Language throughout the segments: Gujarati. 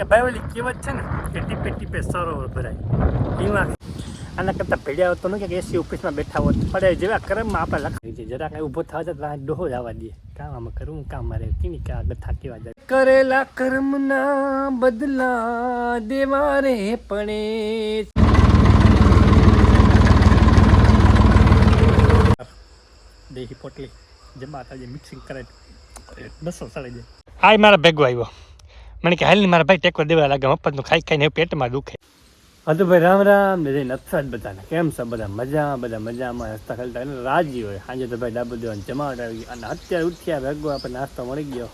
કે ભાઈ ઓલી કહેવત છે ને, કે ટીપે ટીપે સરોવર ભરાય. એમાં આના કરતાં ભેડ્યા હોતો નહીં કે એસી ઓફિસમાં બેઠા હોત પડે જેવા કર્મમાં આપણે લખાવી છે જરા કાંઈ ઊભો થવા જાય ડોહો આવવા દે. કામ આમાં કરવું કામ મારે. કીની કા આગળ કેવા જાય કરેલા કર્મના બદલા દેવા રે પડે. દેહી પોટલી જમા થાય મિક્સિંગ કરે બસો સળી જાય આ મારા ભેગો આવ્યો. મને કે હાલ મારા ભાઈ ટેકો દેવા લાગે મફતનું ખાઈ ખાઈને પેટમાં દુખે. હતું ભાઈ રામ રામ ને જઈને નથરાજ બધાને. કેમ છે બધા? મજા બધા મજામાં હસતા ખેલતા એટલે રાજી હોય. સાંજે તો ભાઈ ડાબુ દેવાની જમાવટ આવી અને અત્યારે ઉઠ્યા ભેગો આપણે નાસ્તો મળી ગયો.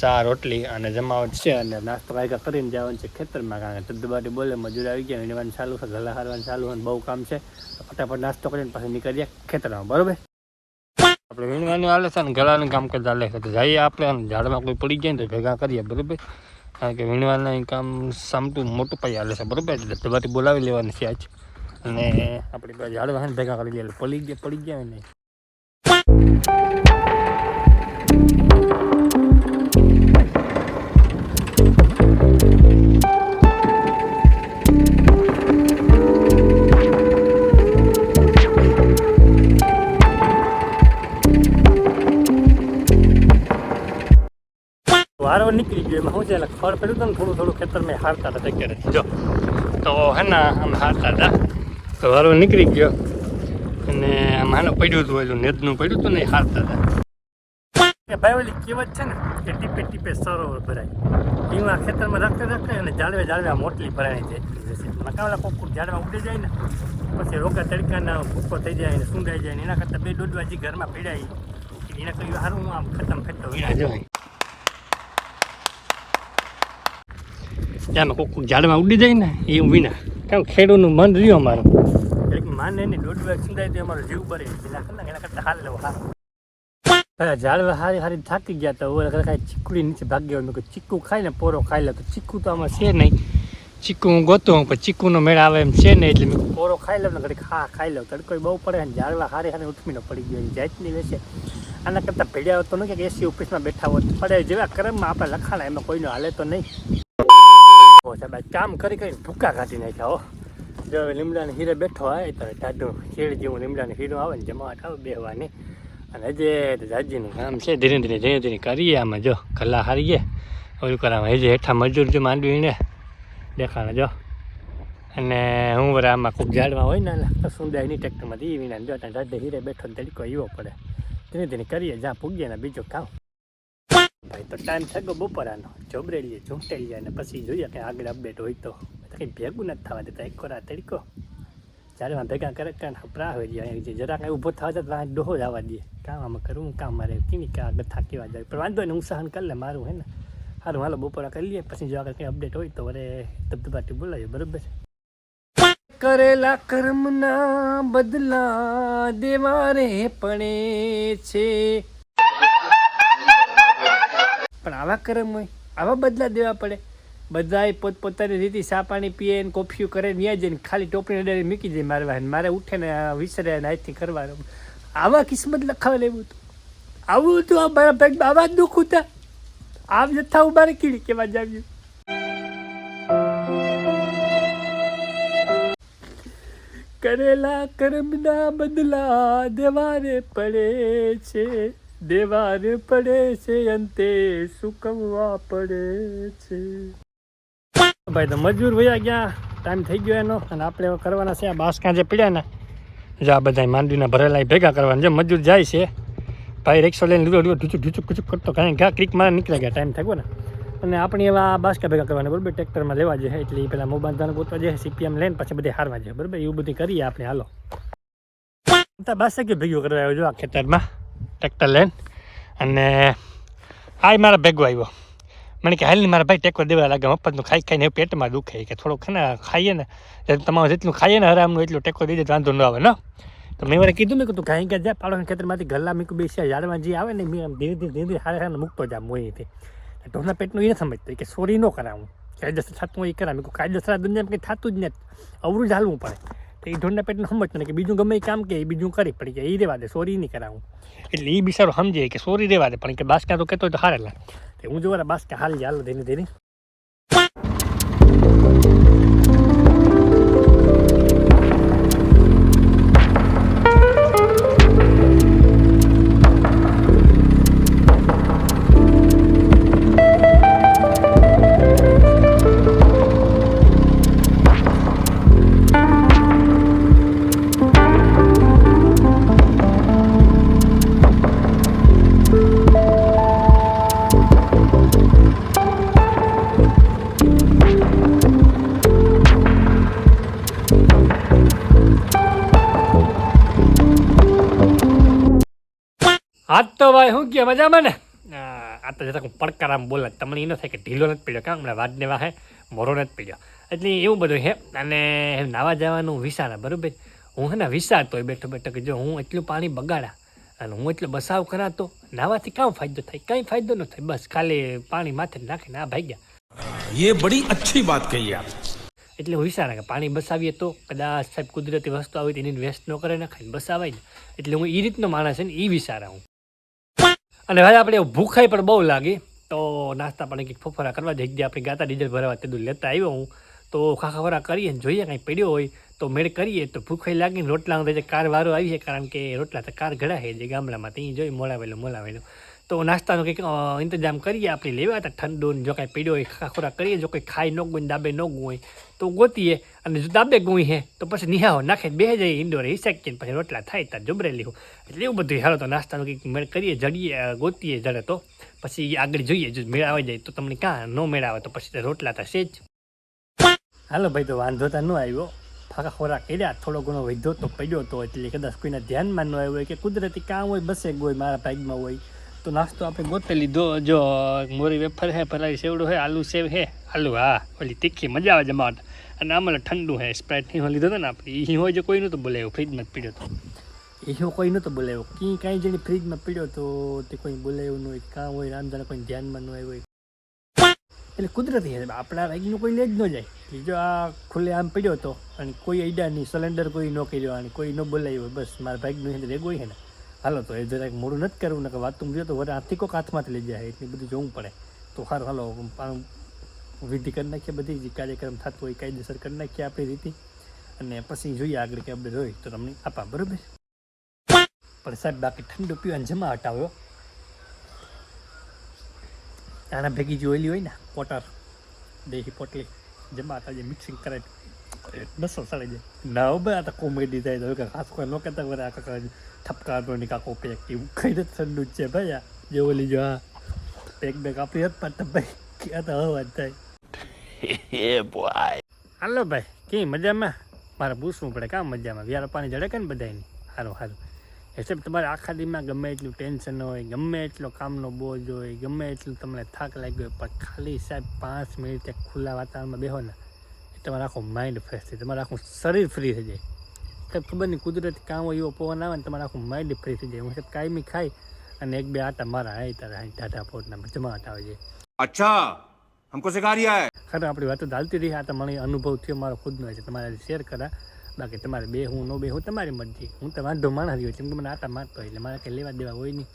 ચા રોટલી અને જમાવટ છે. અને નાસ્તો વાયકા કરીને જવાનું છે ખેતરમાં કારણ કે ધબધબાટી બોલે મજૂર આવી ગયા વીણવાનું ચાલુ છે ગલા હારવાનું ચાલુ છે બહુ કામ છે. ફટાફટ નાસ્તો કરીને પછી નીકળીએ ખેતરમાં બરોબર? આપણે વીણવાનું હાલે છે ને ગળાનું કામ કરતા હાલે છે. તો જઈએ આપણે અને ઝાડમાં કોઈ પડી જાય ને તો ભેગા કરીએ બરોબર? કારણ કે વીણવાના કામ સામટું મોટું પાઈ હાલે છે, બરાબર? એટલે ધબધબાટી બોલાવી લેવાની છે આજ. અને આપણે ઝાડ વાહન ભેગા કરી એટલે પડી ગયા પડી ગયા ને. વારો નીકળી ગયો. એમાં શું છે, એટલે ખડ પડ્યું હતું ને થોડું થોડું ખેતર મેં હારતા હતા અત્યારે જો, તો હે ને આમ હારતા હતા. તો વારો નીકળી ગયો અને આમ આને પડ્યું હતું એટલું નેદનું પડ્યું હતું ને હારતા હતા. ભાઈ ઓલી કહેવત છે ને, કે ટીપે ટીપે સરોવર ભરાય. એમાં ખેતરમાં રાખતે રાખતે અને જાળવે જાળવે આ મોટલી ભરાય છે મકાવાલા કોક ઝાડમાં ઉડી જાય ને, પછી રોગા તડકાના ભૂકો થઈ જાય ને સુંડાઈ જાય ને એના કરતાં બે દોઢ વાજી ઘરમાં પીડાય એના કહ્યું સારું હું આમ ખતમ ફેરતો વિના જવાય. ત્યાં કોક ઝાડમાં ઉડી જાય ને, એ વિના. કેમ ખેડૂતનું મન રહ્યું અમારું. એક માને ને દોઢ વાગ સુંદાય તો અમારો જીવ બરે એના કરતાં હાલ લેવો હા. હા, ઝાડવા હારી હારી થાકી ગયા તો ઓલા ચીકુડી નીચે મેં કહ્યું ચીકુ ખાઈ ને, પોરો ખાઈ લે. ચીકુ તો આમાં છે નહીં. ચીકુ હું ગોતું પણ ચીકુનો મેળ આવે એમ છે નહીં, એટલે મેં પોરો ખાઈ લઉં ને ઘડી ખા ખાઈ લઉં તડકો બહુ પડે ને, ઝાડવા હારી હારી ઉઠમીનો પડી ગયો જાતની વેચે. આના કરતાં ભેડ્યા તો ન કે એસી ઓફિસમાં બેઠા હોત. પડે જેવા કર્મમાં આપણે લખાણા, એમાં કોઈનો હાલે તો નહીં. સાહેબ કામ કરી કરીને ભૂકા કાઢી નાખ્યા, હો. જો લીમડાને હીરે બેઠો હોય તો ટાઢું શેડ જેવું લીમડાને હીરો આવે ને જમાવટ આવે બેહવાની. અને હજે જાજીનું કામ છે, ધીરે ધીરે ધીરે ધીરે કરીએ આમાં, જો. કલા હારીએ. ઓલું કરાવે હજે હેઠા મજૂર જો માંડવીને દેખાણે, જો. અને હું વરા આમાં ખૂબ ઝાડમાં હોય ને સુંદાય નહીં ટ્રેક્ટરમાંથી એ વિના જો ટાઢે હીરે બેઠો ને તડકો એવો પડે. ધીરે ધીરે કરીએ, જ્યાં પૂગીએ ને બીજું કામ. ભાઈ, તો ટાઈમ થઈ ગયો બપોરાનો? જોબરેલીએ જાય ને પછી જોઈએ કે આગળ અપડેટ હોય તો. કંઈ ભેગું નથી થવા દેતા, એક કોરા તડકો. જ્યારે ભેગા કરે કારણ હપરા હોય જે જરા કાંઈ ઊભો થવા જાય તો ડોહો આવવા દે. કામ આમાં કરવું કામ મારે કીની કા આગળ થાકી જાય. પણ વાંધો નહીં હું સહન કરી લે, મારું હે ને. સારું હાલો, બપોરા કરી લઈએ, પછી જો આગળ કંઈ અપડેટ હોય તો વરે ધબધબાટી બોલાવીએ, બરોબર? કરેલા કર્મના બદલા દેવા રે પડે છે. પણ આવા કરમ હોય, આવા બદલા દેવા પડે. બધાય પોતપોતાની રીતે સા પાણી પીએ ને કોફીઓ કરે ને જઈને ખાલી ટોપણી અડાડી મૂકી જાય મારવા ને. મારે ઉઠે ને વિસરે ને આજથી કરવાનું. આવા કિસ્મત લખાવે લેવું હતું આવું હતું આ મારા ભાઈ આવા જ દુઃખ હતા આમ જથ્થા હું મારે કીડી કેવા જાવ્યું કરેલા કર્મના બદલા દેવાને પડે છે. દેવારે પડે છે અંતે સુકવવા પડે છે. ભાઈ, તો મજૂર વયા ગયા. ટાઈમ થઈ ગયો એનો. અને આપણે કરવાના છે આ બાસકા જે પીડ્યા ને, જે આ બધા માંડવીના ભરેલા ભેગા કરવાના. જે મજૂર જાય છે, ભાઈ રિક્ષો લઈને લીધો લીધો ઢૂચુક ઢૂચુક ઢૂચુક કરતો કારણ કે ક્રિક મારે નીકળી ગયા. ટાઈમ થાય ને. અને આપણે એવા બાસકા ભેગા કરવાના, બરાબર? ટ્રેક્ટરમાં લેવા જાય એટલે એ પેલા મોબાઈલ ધાન ગોતવા જાય સીપીએમ લઈને પછી બધે હારવા જાય બરાબર? એવું બધું કરીએ આપણે. હાલો. બાસકે ભેગું કરવા આવ્યો જો આ ખેતરમાં. ટ્રેક્ટર લઈને. અને આ મારા ભેગો આવ્યો. મને કે હાલ મારા ભાઈ ટેકવા દેવા લાગે, મફતનું ખાઈ ખાઈને પેટમાં દુખે. કે થોડુંક ને, ખાઈએ ને તમારે જેટલું ખાઈએ ને હરામનું એટલું ટેકો દઈ દે વાંધો ન આવે, ને? તો મેં મારે કીધું, મેં કીધું કાંઈ કે જાય પાડોના ખેતરમાંથી ગલ્લા મીકું બેસી ઝાડમાં જે આવે ને, મેં આમ ધીરે ધીરે ધીરે હારે હારે મૂકતો જામ મોઈથી ઢોરના પેટનું એ નથી સમજતો કે સોરી ન કરાવું. કાયદેસર થતું એ કરાવું કાયદેસર આ દુનિયામાં કંઈ થતું જ નથી. અવરું જ હાલવું પડે. તો એ ઢોરના પેટનું સમજતો કે બીજું ગમે કામ કે એ બીજું કરી પડી જાય એ રેવા દે, સોરી નહીં કરાવું. એટલે એ બિચારો સમજે કે સોરી રેવા દે, પણ કે બાસકા તો કહેતો હોય તો હારેલા હું જોવા બાસકા હાલ હાલ ધીરે ધીરે. આજ તો ભાઈ શું કે મજામાં ને? આ તો જતા હું પડકાર આમ બોલે તમને એ ન થાય કે ઢીલો નથી પીડ્યો કાં? હમણાં વાદને વાહે મોરો નથી પીડ્યો. એટલે એવું બધું છે અને નાવા જવાનું વિચારા બરાબર? હું હે ને વિચારતો બેઠો બેઠો કે જો હું એટલું પાણી બગાડા અને હું એટલો બસાવ કરાતો નાવાથી કામ ફાયદો થાય? કંઈ ફાયદો ન થાય બસ ખાલી પાણી માથે નાખીને આ ભાગ્યા. એ બડી અચ્છી વાત કહી આપ. એટલે હું વિચારા કે પાણી બસાવીએ તો કદાચ સાહેબ કુદરતી વસ્તુ આવી તેની વેસ્ટ ન કરે નાખાય બસાવાય એટલે હું એ રીતનો માણસ છે ને એ વિચારા હું. અને ભાઈ આપણે ભૂખાઈ પણ બહુ લાગી. તો નાસ્તા પાણી કંઈક ફોફરા કરવા જઈ ગયા. આપણે ગાતા ડીઝલ ભરવા તે લેતા આવ્યો હું. તો ખાખા ખોરા કરીએ ને જોઈએ, કાંઈ પડ્યો હોય તો મેળ કરીએ. તો ભૂખાઈ લાગીને રોટલા જે કાર વારો આવી છે, કારણ કે રોટલા તો કાર ઘડા છે જે ગામડામાં. ત્યાં જોઈ મોળાવેલું મોળાવેલું તો નાસ્તાનો કંઈક ઇંતજામ કરીએ આપણે લેવા. હતા ઠંડુ જો કાંઈ પીડ્યો હોય, ખાખા ખોરાક કરીએ. જો કંઈ ખાઈ ન ગયું દાબે ન ગયું હોય તો ગોતીએ. અને જો દાબે ગુઈ હે, તો પછી નિહાઓ નાખે બે જાય ઇન્ડોર હિસાકીએ ને પછી રોટલા થાય ત્યાં જબરેલી હું એટલે એવું બધું હાલો તો નાસ્તાનું કંઈક મેળ કરીએ જડીએ ગોતીએ જડે તો. પછી આગળ જોઈએ, જો મેળ આવી જાય તો તમને કાં ન મેળ આવે તો પછી રોટલા થશે જ. હાલો ભાઈ, તો વાંધો તો ન આવ્યો. ફાકા ખોરાક કર્યા, થોડો ઘણો વધ્યો તો પડ્યો તો, એટલે કદાચ કોઈના ધ્યાનમાં ન આવ્યો હોય કે કુદરતી કામ હોય, બસે હોય મારા ભાગમાં હોય. તો નાસ્તો આપણે ગોતે લીધો. જો મોરી વેફર હે ફરારી સેવડો હે, આલુ સેવ હે. આલુ હા, ઓલી તીખી, મજા આવે જમાવટ અને આમાં ઠંડુ હે સ્પ્રાઇટ હિંહો લીધો હતો ને આપણે હોય જો કોઈ તો બોલાવ્યો ફ્રીજમાં જ પીડ્યો હતો એ હું કોઈ નહોતો બોલાવ્યો કી કાંઈ જેને ફ્રીજમાં પીડ્યો તો તે કોઈ બોલાવ્યું ન હોય, કાં હોય રાંધણ કોઈ ધ્યાનમાં ન આવ્યું હોય. એટલે કુદરતી હશે આપણા ભાગનું કોઈ લે જ ન જાય. બીજો આ ખુલ્લે આમ પીડ્યો હતો અને કોઈ અડ્યા નહીં સિલિન્ડર કોઈ ન કર્યો, અને કોઈ ન બોલાવ્યો બસ મારા છે રેગો હોય ને. હાલો તો એ જરાક મોડું નથી કરવું ને કે વાતું મળ્યો તો વરે હાથી કોઈક હાથમાંથી લઈ જાય, એટલી બધું જોવું પડે. તો સારું હાલો વિધિ કરી નાખીએ બધી જે કાર્યક્રમ થતો હોય, કાયદેસર કરી નાખીએ આપણી રીતે. અને પછી જોઈએ આગળ કે આપણે હોય તો તમને આપા, બરોબર? પણ સાહેબ, બાકી ઠંડુ પીવાનું જમા હટાવ્યો. આના ભેગી જે ઓઈલી હોય ને, પોટર દેહી પોટલી, જમા હતા, જે મિક્સિંગ કરે નસો સડે જાય ના હવે આ તો કોમેડી થાય તો ખાસ કોઈ નો કહેતા આ કાકા ઠપકારનો ની કાકો પેક એવું કઈ નથી ઠંડુ જ છે ભાઈ આ. જે ઓલી જો આ પેક બેક આપી હત પણ ભાઈ, ક્યાં તો હવા થાય. હાલો ભાઈ કે મજામાં? મારે પૂછવું પડે કામ મજામાં? વ્યારા પાણી જડે કે ને બધાની સારું સારું એટલે તમારે આખા દીમાં ગમે એટલું ટેન્શન હોય ગમે એટલો કામનો બોજ હોય ગમે એટલું તમને થાક લાગ્યો હોય પણ ખાલી સાહેબ પાંચ મિનિટ એક ખુલ્લા વાતાવરણમાં બેહો ને એ તમારે આખું માઇન્ડ ફ્રેશ થાય તમારું આખું શરીર ફ્રી થઈ જાય. સાહેબ ખબર નહીં કુદરતી કામ હોય એવો પવન આવે ને તમારું આખું માઇન્ડ ફ્રી થઈ જાય. હું સાહેબ કાયમી ખાય અને એક બે આટા મારા આવી તારા ટાટા પોટના જમાટ આવે છે. અચ્છા હમકો સિખા રહ્યા ખરે આપણી વાતો ચાલતી રહી, આ તો મને અનુભવ થયો, મારો ખુદનો છે. તમારે શેર કરા. બાકી તમારે બે હું, ન બે હું, તમારી મરજી. હું તો વાંધો માણસ રહ્યો કેમ કે મને આટા મારતો એટલે મારે કંઈ લેવા દેવા હોય નહીં.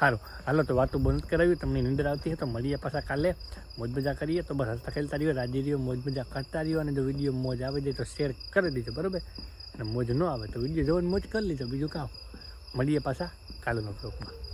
સારું હાલો તો વાતો બંધ કરાવ્યું તમને નિંદર આવતી હોય તો મળીએ પાછા કાલે. મોજ મજા કરીએ તો બસ હસતા ખેલતા રહ્યો રાજી રહ્યો મોજ મજા કરતા રહ્યો અને જો વીડિયો મોજ આવી જાય તો શેર કરી દીધો બરાબર? અને મોજ ન આવે તો વીડિયો જોવાનું મોજ કરી લીધો બીજું કામ મળીએ પાછા કાલનો બ્લોગમાં